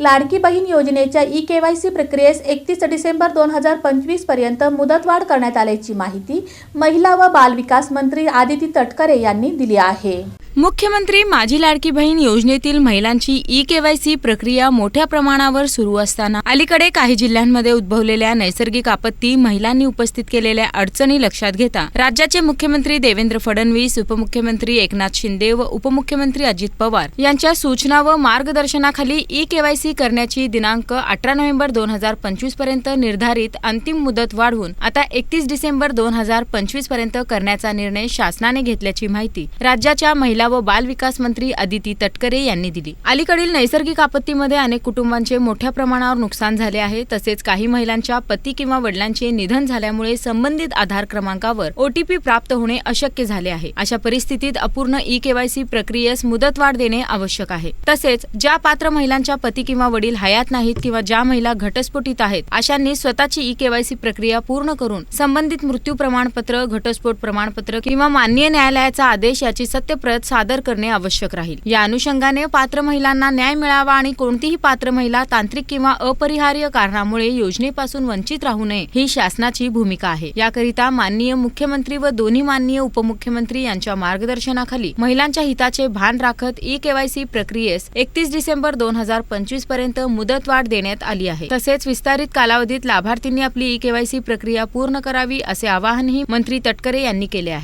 लाडकी बहीण योजनेच्या ई के Y C प्रक्रियेस एकतीस डिसेंबर दोन हजार पंचवीसपर्यंत मुदतवाढ करण्यात आल्याची माहिती महिला व बालविकास मंत्री आदिती तटकरे यांनी दिली आहे. मुख्यमंत्री माझी लाडकी बहीण योजनेतील महिलांची ई केवायसी प्रक्रिया मोठ्या प्रमाणावर सुरू असताना अलीकडे काही जिल्ह्यांमध्ये उद्भवलेल्या नैसर्गिक आपत्ती महिलांनी उपस्थित केलेल्या अडचणी लक्षात घेता राज्याचे मुख्यमंत्री देवेंद्र फडणवीस उपमुख्यमंत्री एकनाथ शिंदे व उपमुख्यमंत्री अजित पवार यांच्या सूचना व मार्गदर्शनाखाली ई केवायसी करण्याची दिनांक अठरा नोव्हेंबर दोन हजार पंचवीसपर्यंत निर्धारित अंतिम मुदत वाढवून आता एकतीस डिसेंबर दोन हजार पंचवीसपर्यंत करण्याचा निर्णय शासनाने घेतल्याची माहिती राज्याच्या महिला व बाल विकास मंत्री अदिती तटकरे यांनी दिली. अलीकडील नैसर्गिक आपत्तीमध्ये अनेक कुटुंबांचे मोठ्या प्रमाणावर नुकसान झाले आहे. तसेच काही महिलांच्या पती किंवा वडिलांचे निधन झाल्यामुळे संबंधित आधार क्रमांकावर ओटीपी प्राप्त होणे अशक्य झाले आहे. अशा परिस्थितीत अपूर्ण ई केवायसी प्रक्रियेस मुदतवाढ देणे आवश्यक आहे. तसेच ज्या पात्र महिलांच्या पती किंवा वडील हयात नाहीत किंवा ज्या महिला घटस्फोटित आहेत अशांनी स्वतःची ई केवायसी प्रक्रिया पूर्ण करून संबंधित मृत्यू प्रमाणपत्र घटस्फोट प्रमाणपत्र किंवा मान्य न्यायालयाचा आदेश याची सत्यप्रत सादर करणे आवश्यक राहील. या अनुषंगाने पात्र महिलांना न्याय मिळावा आणि कोणतीही पात्र महिला तांत्रिक किंवा अपरिहार्य कारणामुळे योजनेपासून वंचित राहू नये ही शासनाची भूमिका आहे. याकरिता माननीय मुख्यमंत्री व दोन्ही माननीय उपमुख्यमंत्री यांच्या मार्गदर्शनाखाली महिलांच्या हिताचे भान राखत ई केवायसी प्रक्रियेस एकतीस डिसेंबर दोन हजार पंचवीसपर्यंत मुदतवाढ देण्यात आली आहे. तसेच विस्तारित कालावधीत लाभार्थींनी आपली ई केवायसी प्रक्रिया पूर्ण करावी असे आवाहनही मंत्री तटकरे यांनी केले आहे.